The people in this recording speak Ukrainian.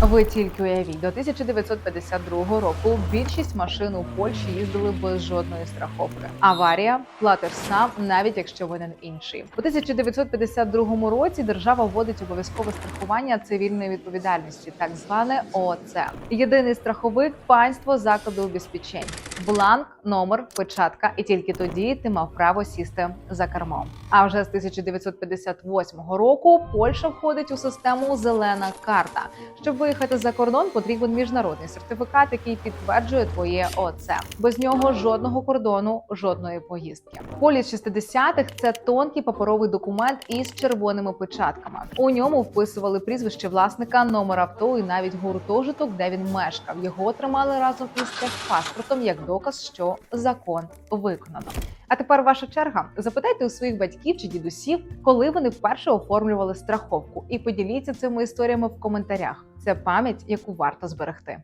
Ви тільки уявіть, до 1952 року більшість машин у Польщі їздили без жодної страховки. Аварія платиш сам, навіть якщо винен інший. У 1952 році держава вводить обов'язкове страхування цивільної відповідальності, так зване ООЦ. Єдиний страховик панство закладу обезпечень. Бланк, номер, печатка, і тільки тоді ти мав право сісти за кермо. А вже з 1958 року Польща входить у систему Зелена карта. Щоб виїхати за кордон, потрібен міжнародний сертифікат, який підтверджує твоє ОЦ. Без нього жодного кордону, жодної поїздки. Поліс 60-х – це тонкий паперовий документ із червоними печатками. У ньому вписували прізвище власника, номер авто і навіть гуртожиток, де він мешкав. Його тримали разом із техпаспортом як доказ, що закон виконано. А тепер ваша черга. Запитайте у своїх батьків чи дідусів, коли вони вперше оформлювали страховку, і поділіться цими історіями в коментарях. Це пам'ять, яку варто зберегти.